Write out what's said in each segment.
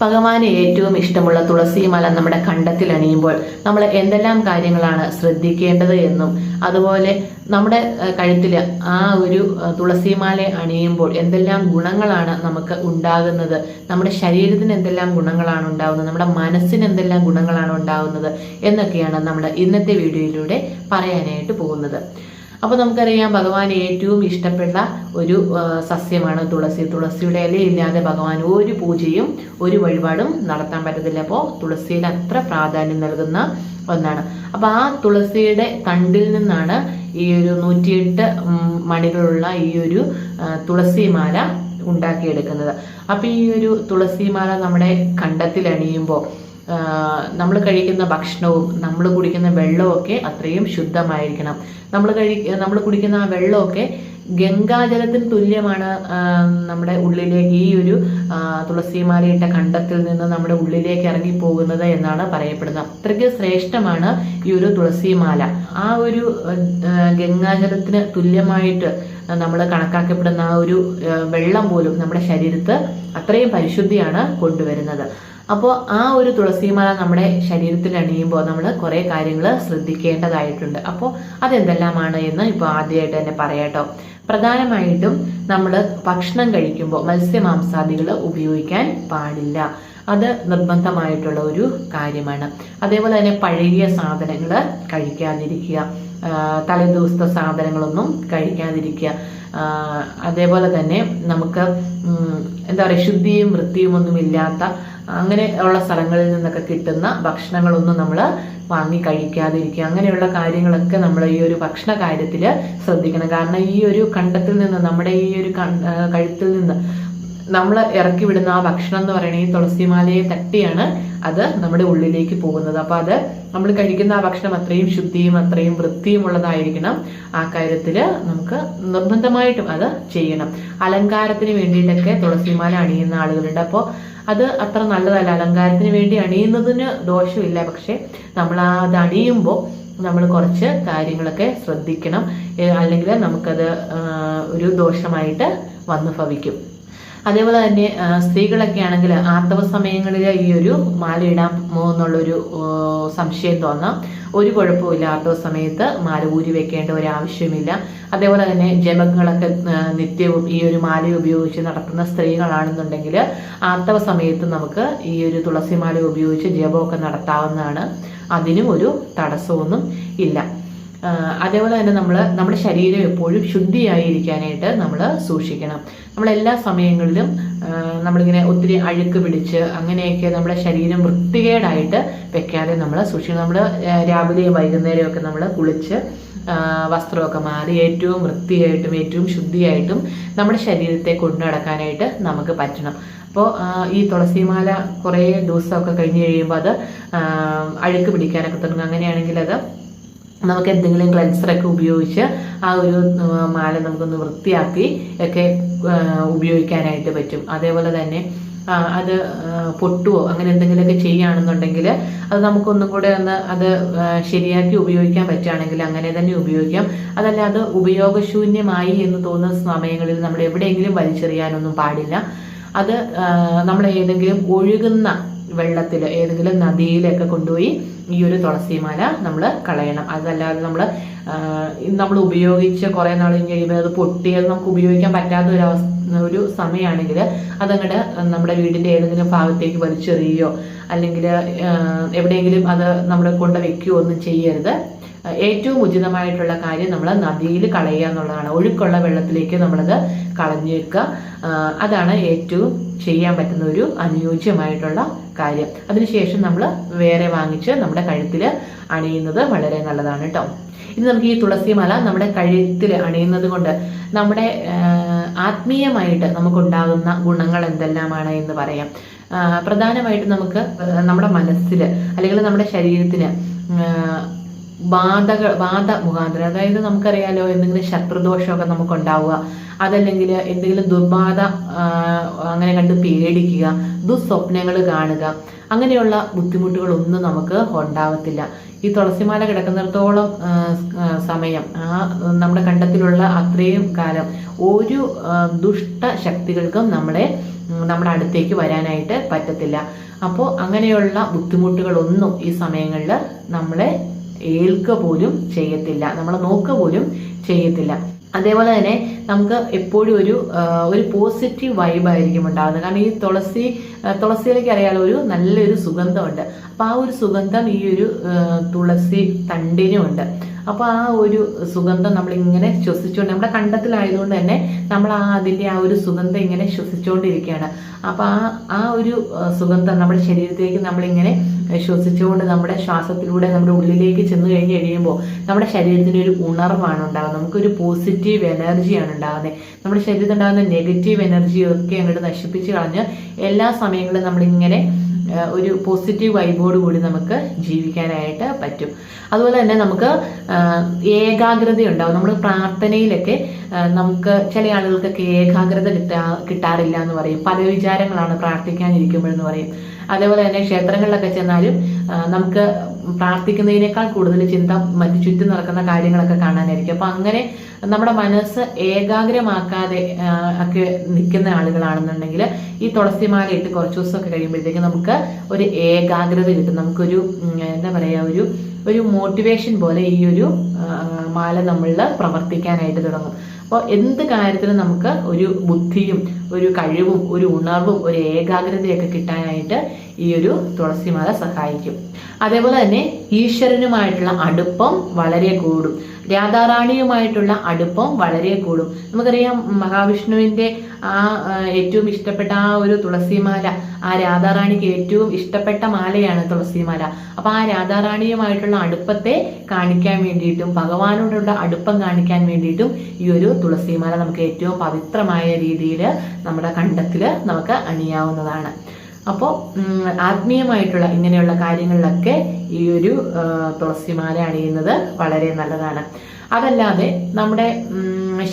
ഭഗവാന് ഏറ്റവും ഇഷ്ടമുള്ള തുളസിമല നമ്മുടെ കണ്ടത്തിൽ അണിയുമ്പോൾ നമ്മൾ എന്തെല്ലാം കാര്യങ്ങളാണ് ശ്രദ്ധിക്കേണ്ടത് എന്നും അതുപോലെ നമ്മുടെ കഴുത്തിൽ ആ ഒരു തുളസി തുളസിമാല അണിയുമ്പോൾ എന്തെല്ലാം ഗുണങ്ങളാണ് നമുക്ക് ഉണ്ടാകുന്നത് നമ്മുടെ ശരീരത്തിന് എന്തെല്ലാം ഗുണങ്ങളാണ് ഉണ്ടാകുന്നത് നമ്മുടെ മനസ്സിന് എന്തെല്ലാം ഗുണങ്ങളാണ് ഉണ്ടാകുന്നത് എന്നൊക്കെയാണ് നമ്മൾ ഇന്നത്തെ വീഡിയോയിലൂടെ പറയാനായിട്ട് പോകുന്നത്. അപ്പോൾ നമുക്കറിയാം ഭഗവാൻ ഏറ്റവും ഇഷ്ടപ്പെട്ട ഒരു സസ്യമാണ് തുളസി. തുളസിയുടെ ഇലയില്ലാതെ ഭഗവാൻ ഒരു പൂജയും ഒരു വഴിപാടും നടത്താൻ പറ്റത്തില്ല. അപ്പോൾ തുളസിയിൽ അത്ര പ്രാധാന്യം നൽകുന്ന ഒന്നാണ്. അപ്പോൾ ആ തുളസിയുടെ തണ്ടിൽ നിന്നാണ് ഈ ഒരു നൂറ്റിയെട്ട് മണികളുള്ള ഈ ഒരു തുളസിമാല ഉണ്ടാക്കിയെടുക്കുന്നത്. അപ്പോൾ ഈ ഒരു തുളസിമാല നമ്മുടെ കണ്ടത്തിൽ അണിയുമ്പോൾ നമ്മൾ കഴിക്കുന്ന ഭക്ഷണവും നമ്മൾ കുടിക്കുന്ന വെള്ളമൊക്കെ അത്രയും ശുദ്ധമായിരിക്കണം. നമ്മൾ കഴി നമ്മൾ കുടിക്കുന്ന ആ വെള്ളമൊക്കെ ഗംഗാജലത്തിന് തുല്യമാണ് നമ്മുടെ ഉള്ളിലേക്ക് ഈ ഒരു തുളസിമാലയിട്ട കണ്ടത്തിൽ നിന്ന് നമ്മുടെ ഉള്ളിലേക്ക് ഇറങ്ങി പോകുന്നത് എന്നാണ് പറയപ്പെടുന്നത്. അത്രയ്ക്ക് ശ്രേഷ്ഠമാണ് ഈ ഒരു തുളസിമാല. ആ ഒരു ഗംഗാജലത്തിന് തുല്യമായിട്ട് നമ്മൾ കണക്കാക്കപ്പെടുന്ന ആ ഒരു വെള്ളം പോലും നമ്മുടെ ശരീരത്ത് അത്രയും പരിശുദ്ധിയാണ് കൊണ്ടുവരുന്നത്. അപ്പോൾ ആ ഒരു തുളസിമാല നമ്മുടെ ശരീരത്തിൽ അണിയുമ്പോൾ നമ്മൾ കുറേ കാര്യങ്ങൾ ശ്രദ്ധിക്കേണ്ടതായിട്ടുണ്ട്. അപ്പോൾ അതെന്തെല്ലാമാണ് എന്ന് ഇപ്പോൾ ആദ്യമായിട്ട് തന്നെ പറയാട്ടോ പ്രധാനമായിട്ടും നമ്മൾ ഭക്ഷണം കഴിക്കുമ്പോൾ മത്സ്യമാംസാദികൾ ഉപയോഗിക്കാൻ പാടില്ല. അത് നിർബന്ധമായിട്ടുള്ള ഒരു കാര്യമാണ്. അതേപോലെ തന്നെ പഴകിയ സാധനങ്ങൾ കഴിക്കാതിരിക്കുക. തലേദിവസത്തെ സാധനങ്ങളൊന്നും കഴിക്കാതിരിക്കുക. അതേപോലെ തന്നെ നമുക്ക് എന്താ പറയുക ശുദ്ധിയും വൃത്തിയും ഒന്നും ഇല്ലാത്ത അങ്ങനെ ഉള്ള സ്ഥലങ്ങളിൽ നിന്നൊക്കെ കിട്ടുന്ന ഭക്ഷണങ്ങളൊന്നും നമ്മൾ വാങ്ങി കഴിക്കാതിരിക്കുക. അങ്ങനെയുള്ള കാര്യങ്ങളൊക്കെ നമ്മൾ ഈ ഒരു ഭക്ഷണ കാര്യത്തിൽ ശ്രദ്ധിക്കണം. കാരണം ഈ ഒരു കണ്ടത്തിൽ നിന്ന് നമ്മുടെ ഈ ഒരു കഴുത്തിൽ നിന്ന് നമ്മൾ ഇറക്കി വിടുന്ന ആ ഭക്ഷണം എന്ന് പറയുന്നത് ഈ തുളസിമാലയെ തട്ടിയാണ് അത് നമ്മുടെ ഉള്ളിലേക്ക് പോകുന്നത്. അപ്പൊ അത് നമ്മൾ കഴിക്കുന്ന ആ ഭക്ഷണം അത്രയും ശുദ്ധിയും അത്രയും വൃത്തിയും ഉള്ളതായിരിക്കണം. ആ കാര്യത്തിൽ നമുക്ക് നിർബന്ധമായിട്ടും അത് ചെയ്യണം. അലങ്കാരത്തിന് വേണ്ടിയിട്ടൊക്കെ തുളസിമാല അണിയുന്ന ആളുകളുണ്ട്. അപ്പോൾ അത് അത്ര നല്ലതല്ല. അലങ്കാരത്തിന് വേണ്ടി അണിയുന്നതിന് ദോഷമില്ല. പക്ഷെ നമ്മൾ അത് അണിയുമ്പോൾ നമ്മൾ കുറച്ച് കാര്യങ്ങളൊക്കെ ശ്രദ്ധിക്കണം. അല്ലെങ്കിൽ നമുക്കത് ഒരു ദോഷമായിട്ട് വന്നു ഭവിക്കും. അതേപോലെ തന്നെ സ്ത്രീകളൊക്കെ ആണെങ്കിൽ ആർത്തവ സമയങ്ങളിൽ ഈ ഒരു മാല ഇടാൻ എന്നുള്ളൊരു സംശയം തോന്നാം. ഒരു കുഴപ്പമില്ല ആർത്തവ സമയത്ത് മാല ഊരി വെക്കേണ്ട ഒരു ആവശ്യമില്ല. അതേപോലെ തന്നെ ജപങ്ങളൊക്കെ നിത്യവും ഈ ഒരു മാല ഉപയോഗിച്ച് നടത്തുന്ന സ്ത്രീകളാണെന്നുണ്ടെങ്കിൽ ആർത്തവ സമയത്ത് നമുക്ക് ഈ ഒരു തുളസിമാല ഉപയോഗിച്ച് ജപമൊക്കെ നടത്താവുന്നതാണ്. അതിനും ഒരു തടസ്സമൊന്നും ഇല്ല. അതേപോലെ തന്നെ നമ്മൾ നമ്മുടെ ശരീരം എപ്പോഴും ശുദ്ധിയായിരിക്കാനായിട്ട് നമ്മൾ സൂക്ഷിക്കണം. നമ്മൾ എല്ലാ സമയങ്ങളിലും നമ്മളിങ്ങനെ ഒത്തിരി അഴുക്ക് പിടിച്ച് അങ്ങനെയൊക്കെ നമ്മുടെ ശരീരം വൃത്തികേടായിട്ട് വെക്കാതെ നമ്മൾ സൂക്ഷിക്കണം. നമ്മൾ രാവിലെയും വൈകുന്നേരമൊക്കെ നമ്മൾ കുളിച്ച് വസ്ത്രമൊക്കെ മാറി ഏറ്റവും വൃത്തിയായിട്ടും ഏറ്റവും ശുദ്ധിയായിട്ടും നമ്മുടെ ശരീരത്തെ കൊണ്ടു നടക്കാനായിട്ട് നമുക്ക് പറ്റണം. അപ്പോൾ ഈ തുളസിമാല കുറേ ദിവസമൊക്കെ കഴിഞ്ഞ് കഴിയുമ്പോൾ അത് അഴുക്ക് പിടിക്കാനൊക്കെ തുടങ്ങും. അങ്ങനെയാണെങ്കിൽ അത് നമുക്ക് എന്തെങ്കിലും ക്ലെൻസറൊക്കെ ഉപയോഗിച്ച് ആ ഒരു മാല നമുക്കൊന്ന് വൃത്തിയാക്കി ഒക്കെ ഉപയോഗിക്കാനായിട്ട് പറ്റും. അതേപോലെ തന്നെ അത് പൊട്ടുവോ അങ്ങനെ എന്തെങ്കിലുമൊക്കെ ചെയ്യുകയാണെന്നുണ്ടെങ്കിൽ അത് നമുക്കൊന്നും കൂടെ ഒന്ന് അത് ശരിയാക്കി ഉപയോഗിക്കാൻ പറ്റുകയാണെങ്കിൽ അങ്ങനെ തന്നെ ഉപയോഗിക്കാം. അതല്ല അത് ഉപയോഗശൂന്യമായി എന്ന് തോന്നുന്ന സമയങ്ങളിൽ നമ്മൾ എവിടെയെങ്കിലും വലിച്ചെറിയാനൊന്നും പാടില്ല. അത് നമ്മൾ ഏതെങ്കിലും ഒഴുകുന്ന വെള്ളത്തിൽ ഏതെങ്കിലും നദിയിലൊക്കെ കൊണ്ടുപോയി ഈ ഒരു തുളസിമാല നമ്മൾ കളയണം. അതല്ലാതെ നമ്മൾ നമ്മൾ ഉപയോഗിച്ച് കുറേ നാൾ കഴിയുമ്പോൾ അത് പൊട്ടി അത് നമുക്ക് ഉപയോഗിക്കാൻ പറ്റാത്ത ഒരു അവസ്ഥ ഒരു സമയമാണെങ്കിൽ അതങ്ങോട്ട് നമ്മുടെ വീടിന്റെ ഏതെങ്കിലും ഭാഗത്തേക്ക് വലിച്ചെറിയുകയോ അല്ലെങ്കിൽ എവിടെയെങ്കിലും അത് നമ്മൾ കൊണ്ട് വെക്കുകയോ ഒന്നും ചെയ്യരുത്. ഏറ്റവും ഉചിതമായിട്ടുള്ള കാര്യം നമ്മൾ നദിയിൽ കളയുക എന്നുള്ളതാണ്. ഒഴുക്കുള്ള വെള്ളത്തിലേക്ക് നമ്മളത് കളഞ്ഞു വെക്കുക അതാണ് ഏറ്റവും ചെയ്യാൻ പറ്റുന്ന ഒരു അനുയോജ്യമായിട്ടുള്ള കാര്യം. അതിനുശേഷം നമ്മൾ വേറെ വാങ്ങിച്ച് നമ്മുടെ കഴുത്തിൽ അണിയുന്നത് വളരെ നല്ലതാണ് കേട്ടോ ഇനി നമുക്ക് ഈ തുളസി തുളസിമാല നമ്മുടെ കഴുത്തിൽ അണിയുന്നത് കൊണ്ട് നമ്മുടെ ആത്മീയമായിട്ട് നമുക്കുണ്ടാകുന്ന ഗുണങ്ങൾ എന്തെല്ലാമാണ് എന്ന് പറയാം. പ്രധാനമായിട്ട് നമുക്ക് നമ്മുടെ മനസ്സിൽ അല്ലെങ്കിൽ നമ്മുടെ ശരീരത്തിന് ബാധകൾ ബാധ മുഖാന്തരം. അതായത് നമുക്കറിയാലോ എന്തെങ്കിലും ശത്രുദോഷമൊക്കെ നമുക്കുണ്ടാവുക. അതല്ലെങ്കിൽ എന്തെങ്കിലും ദുർബാധ അങ്ങനെ കണ്ട് പേടിക്കുക ദുസ്വപ്നങ്ങൾ കാണുക അങ്ങനെയുള്ള ബുദ്ധിമുട്ടുകളൊന്നും നമുക്ക് ഉണ്ടാവത്തില്ല. ഈ തുളസിമാല കിടക്കുന്നിടത്തോളം സമയം ആ നമ്മുടെ കണ്ടത്തിലുള്ള അത്രയും കാലം ഒരു ദുഷ്ട ശക്തികൾക്കും നമ്മളെ നമ്മുടെ അടുത്തേക്ക് വരാനായിട്ട് പറ്റത്തില്ല. അപ്പോൾ അങ്ങനെയുള്ള ബുദ്ധിമുട്ടുകളൊന്നും ഈ സമയങ്ങളിൽ നമ്മളെ ഏൽക്കുക പോലും ചെയ്യത്തില്ല. നമ്മൾ നോക്കുക പോലും ചെയ്യത്തില്ല. അതേപോലെ തന്നെ നമുക്ക് എപ്പോഴും ഒരു ഒരു പോസിറ്റീവ് വൈബായിരിക്കും ഉണ്ടാകുന്നത് കാരണം ഈ തുളസി തുളസിയിലേക്ക് അറിയാലോ ഒരു നല്ലൊരു സുഗന്ധമുണ്ട്. അപ്പോൾ ആ ഒരു സുഗന്ധം ഈ ഒരു തുളസി തണ്ടിനുമുണ്ട്. അപ്പോൾ ആ ഒരു സുഗന്ധം നമ്മൾ ഇങ്ങനെ ശ്വസിച്ചുകൊണ്ട് നമ്മുടെ കണ്ടത്തിലായതുകൊണ്ട് തന്നെ നമ്മൾ ആ അതിന്റെ ആ ഒരു സുഗന്ധം ഇങ്ങനെ ശ്വസിച്ചുകൊണ്ടിരിക്കുകയാണ് അപ്പോൾ ആ ആ ഒരു സുഗന്ധം നമ്മുടെ ശരീരത്തിലേക്ക് നമ്മളിങ്ങനെ ശ്വസിച്ചുകൊണ്ട് നമ്മുടെ ശ്വാസത്തിലൂടെ നമ്മുടെ ഉള്ളിലേക്ക് ചെന്ന് കഴിഞ്ഞ് കഴിയുമ്പോൾ നമ്മുടെ ശരീരത്തിന് ഒരു ഉണർവാണ് ഉണ്ടാകുന്നത് നമുക്കൊരു പോസിറ്റീവ് എനർജിയാണ് ഉണ്ടാകുന്നത് നമ്മുടെ ശരീരത്തിൽ ഉണ്ടാകുന്ന നെഗറ്റീവ് എനർജിയൊക്കെ അങ്ങോട്ട് നശിപ്പിച്ച് കളഞ്ഞ് എല്ലാ സമയങ്ങളും നമ്മളിങ്ങനെ ഒരു പോസിറ്റീവ് വൈബോട് കൂടി നമുക്ക് ജീവിക്കാനായിട്ട് പറ്റും. അതുപോലെ തന്നെ നമുക്ക് ഏകാഗ്രത ഉണ്ടാവും നമ്മൾ പ്രാർത്ഥനയിലൊക്കെ നമുക്ക് ചില ആളുകൾക്കൊക്കെ ഏകാഗ്രത കിട്ടാ കിട്ടാറില്ല എന്ന് പറയും. പല വിചാരങ്ങളാണ് പ്രാർത്ഥിക്കാനിരിക്കുമ്പോഴെന്ന് പറയും. അതേപോലെ തന്നെ ക്ഷേത്രങ്ങളിലൊക്കെ ചെന്നാലും നമുക്ക് പ്രാർത്ഥിക്കുന്നതിനേക്കാൾ കൂടുതൽ ചിന്ത മറ്റു ചുറ്റും നടക്കുന്ന കാര്യങ്ങളൊക്കെ കാണാനായിരിക്കും. അപ്പൊ അങ്ങനെ നമ്മുടെ മനസ്സ് ഏകാഗ്രമാക്കാതെ ഒക്കെ നിൽക്കുന്ന ആളുകളാണെന്നുണ്ടെങ്കിൽ ഈ തുളസിമാല ഇട്ട് കുറച്ച് ദിവസമൊക്കെ കഴിയുമ്പോഴത്തേക്ക് നമുക്ക് ഒരു ഏകാഗ്രത കിട്ടും. നമുക്കൊരു എന്താ പറയാ ഒരു ഒരു മോട്ടിവേഷൻ പോലെ ഈ ഒരു മാല നമ്മളിൽ പ്രവർത്തിക്കാനായിട്ട് തുടങ്ങും. അപ്പോൾ എന്ത് കാര്യത്തിലും നമുക്ക് ഒരു ബുദ്ധിയും ഒരു കഴിവും ഒരു ഉണർവും ഒരു ഏകാഗ്രതയൊക്കെ കിട്ടാനായിട്ട് ഈ ഒരു തുളസിമാല സഹായിക്കും. അതേപോലെ തന്നെ ഈശ്വരനുമായിട്ടുള്ള അടുപ്പം വളരെ കൂടും. രാധാറാണിയുമായിട്ടുള്ള അടുപ്പം വളരെ കൂടും. നമുക്കറിയാം മഹാവിഷ്ണുവിന്റെ ആ ആ, ഏറ്റവും ഇഷ്ടപ്പെട്ട ആ ഒരു തുളസിമാല ആ രാധാറാണിക്ക് ഏറ്റവും ഇഷ്ടപ്പെട്ട മാലയാണ് തുളസിമാല. അപ്പൊ ആ രാധാറാണിയുമായിട്ടുള്ള അടുപ്പത്തെ കാണിക്കാൻ വേണ്ടിയിട്ടും ഭഗവാനോടുള്ള അടുപ്പം കാണിക്കാൻ വേണ്ടിയിട്ടും ഈ ഒരു തുളസിമാല നമുക്ക് ഏറ്റവും പവിത്രമായ രീതിയിൽ നമ്മുടെ കണ്ടത്തിൽ നമുക്ക് അണിയാവുന്നതാണ്. അപ്പോൾ ആത്മീയമായിട്ടുള്ള ഇങ്ങനെയുള്ള കാര്യങ്ങളിലൊക്കെ ഈ ഒരു തുളസിമാല അണിയുന്നത് വളരെ നല്ലതാണ്. അതല്ലാതെ നമ്മുടെ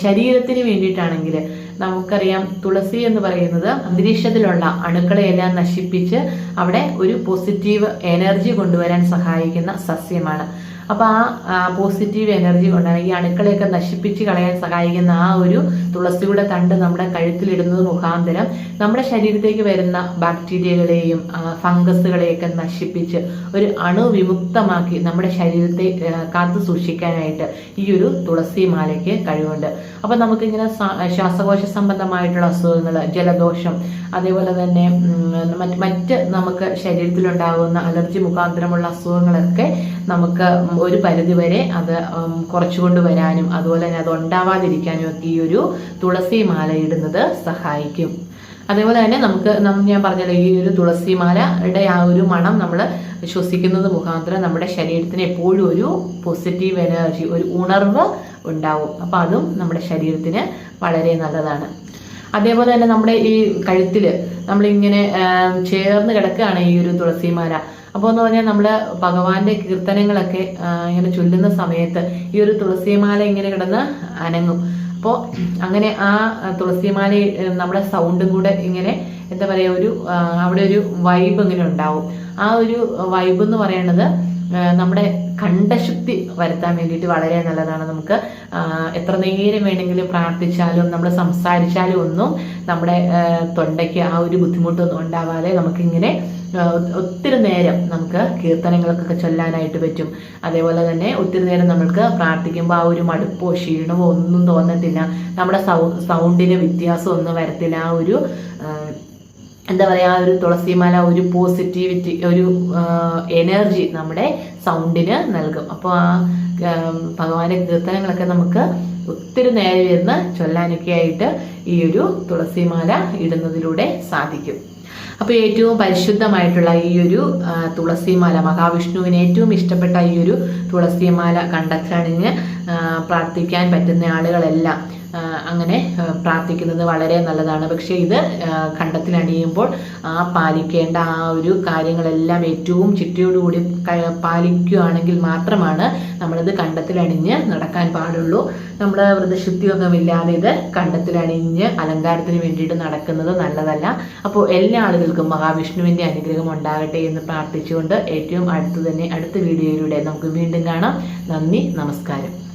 ശരീരത്തിന് വേണ്ടിയിട്ടാണെങ്കിൽ നമുക്കറിയാം തുളസി എന്ന് പറയുന്നത് അന്തരീക്ഷത്തിലുള്ള അണുക്കളെയെല്ലാം നശിപ്പിച്ച് അവിടെ ഒരു പോസിറ്റീവ് എനർജി കൊണ്ടുവരാൻ സഹായിക്കുന്ന സസ്യമാണ്. അപ്പൊ ആ പോസിറ്റീവ് എനർജി കൊണ്ടാണ് ഈ അണുക്കളെയൊക്കെ നശിപ്പിച്ച് കളയാൻ സഹായിക്കുന്ന ആ ഒരു തുളസിയുടെ തണ്ട് നമ്മുടെ കഴുത്തിലിടുന്നത് മുഖാന്തരം നമ്മുടെ ശരീരത്തേക്ക് വരുന്ന ബാക്ടീരിയകളെയും ഫംഗസുകളെയൊക്കെ നശിപ്പിച്ച് ഒരു അണുവിമുക്തമാക്കി നമ്മുടെ ശരീരത്തെ കാത്തു സൂക്ഷിക്കാനായിട്ട് ഈ ഒരു തുളസി മാലയ്ക്ക് കഴിവുണ്ട്. അപ്പൊ നമുക്കിങ്ങനെ ശ്വാസകോശ സംബന്ധമായിട്ടുള്ള അസുഖങ്ങൾ ജലദോഷം അതേപോലെ തന്നെ മറ്റ് നമുക്ക് ശരീരത്തിലുണ്ടാകുന്ന അലർജി മുഖാന്തരമുള്ള അസുഖങ്ങളൊക്കെ നമുക്ക് ഒരു പരിധിവരെ അത് കുറച്ചുകൊണ്ട് വരാനും അതുപോലെ തന്നെ അത് ഉണ്ടാവാതിരിക്കാനും ഒക്കെ ഈ ഒരു തുളസി മാല ഇടുന്നത് സഹായിക്കും. അതേപോലെ തന്നെ നമുക്ക് ഞാൻ പറഞ്ഞല്ലോ ഈ ഒരു തുളസിമാലയുടെ ആ ഒരു മണം നമ്മൾ ശ്വസിക്കുന്നത് മുഖാന്തരം നമ്മുടെ ശരീരത്തിന് എപ്പോഴും ഒരു പോസിറ്റീവ് എനർജി ഒരു ഉണർവ് ഉണ്ടാവും. അപ്പൊ അതും നമ്മുടെ ശരീരത്തിന് വളരെ നല്ലതാണ്. അതേപോലെ തന്നെ നമ്മുടെ ഈ കഴുത്തിൽ നമ്മളിങ്ങനെ ചേർന്ന് കിടക്കുകയാണ് ഈ ഒരു തുളസിമാല അപ്പോൾ എന്ന് പറഞ്ഞാൽ നമ്മൾ ഭഗവാന്റെ കീർത്തനങ്ങളൊക്കെ ഇങ്ങനെ ചൊല്ലുന്ന സമയത്ത് ഈ ഒരു തുളസിമാല ഇങ്ങനെ കിടന്ന് അനങ്ങും. അപ്പോൾ അങ്ങനെ ആ തുളസിമാല നമ്മുടെ സൗണ്ടും കൂടെ ഇങ്ങനെ എന്താ പറയുക ഒരു അവിടെ ഒരു വൈബ് ഇങ്ങനെ ഉണ്ടാവും. ആ ഒരു വൈബ് എന്ന് പറയുന്നത് നമ്മുടെ കണ്ഠശുദ്ധി വരുത്താൻ വേണ്ടിയിട്ട് വളരെ നല്ലതാണ്. നമുക്ക് എത്ര നേരം വേണമെങ്കിലും പ്രാർത്ഥിച്ചാലും നമ്മൾ സംസാരിച്ചാലും ഒന്നും നമ്മുടെ തൊണ്ടയ്ക്ക് ആ ഒരു ബുദ്ധിമുട്ടൊന്നും ഉണ്ടാവാതെ നമുക്കിങ്ങനെ ഒത്തിരി നേരം നമുക്ക് കീർത്തനങ്ങൾക്കൊക്കെ ചൊല്ലാനായിട്ട് പറ്റും. അതേപോലെ തന്നെ ഒത്തിരി നേരം നമ്മൾക്ക് പ്രാർത്ഥിക്കുമ്പോൾ ആ ഒരു മടുപ്പോ ക്ഷീണമോ ഒന്നും തോന്നത്തില്ല. നമ്മുടെ സൗണ്ടിന് വ്യത്യാസം ഒന്നും വരത്തില്ല. ആ ഒരു എന്താ പറയുക ഒരു തുളസിമാല ഒരു പോസിറ്റിവിറ്റി ഒരു എനർജി നമ്മുടെ സൗണ്ടിന് നൽകും. അപ്പോൾ ആ ഭഗവാന്റെ കീർത്തനങ്ങളൊക്കെ നമുക്ക് ഒത്തിരി നേരെ ഇരുന്ന് ചൊല്ലാനൊക്കെ ആയിട്ട് ഈ ഒരു തുളസിമാല ഇടുന്നതിലൂടെ സാധിക്കും. അപ്പോൾ ഏറ്റവും പരിശുദ്ധമായിട്ടുള്ള ഈ ഒരു തുളസിമാല മഹാവിഷ്ണുവിന് ഏറ്റവും ഇഷ്ടപ്പെട്ട ഈ ഒരു തുളസിമാല കണ്ടെത്തണിഞ്ഞ് പ്രാർത്ഥിക്കാൻ പറ്റുന്ന ആളുകളെല്ലാം അങ്ങനെ പ്രാർത്ഥിക്കുന്നത് വളരെ നല്ലതാണ്. പക്ഷേ ഇത് കണ്ടത്തിലണിയുമ്പോൾ ആ പാലിക്കേണ്ട ആ ഒരു കാര്യങ്ങളെല്ലാം ഏറ്റവും ചിട്ടയോടുകൂടി പാലിക്കുകയാണെങ്കിൽ മാത്രമാണ് നമ്മളിത് കണ്ടത്തിലണിഞ്ഞ് നടക്കാൻ പാടുള്ളൂ. നമ്മൾ വ്രതശുദ്ധിയൊന്നുമില്ലാതെ ഇത് കണ്ടത്തിലണിഞ്ഞ് അലങ്കാരത്തിന് വേണ്ടിയിട്ട് നടക്കുന്നത് നല്ലതല്ല. അപ്പോൾ എല്ലാ ആളുകൾക്കും മഹാവിഷ്ണുവിന്റെ അനുഗ്രഹം ഉണ്ടാകട്ടെ എന്ന് പ്രാർത്ഥിച്ചുകൊണ്ട് ഏറ്റവും അടുത്ത് തന്നെ അടുത്ത വീഡിയോയിലൂടെ നമുക്ക് വീണ്ടും കാണാം. നന്ദി നമസ്കാരം.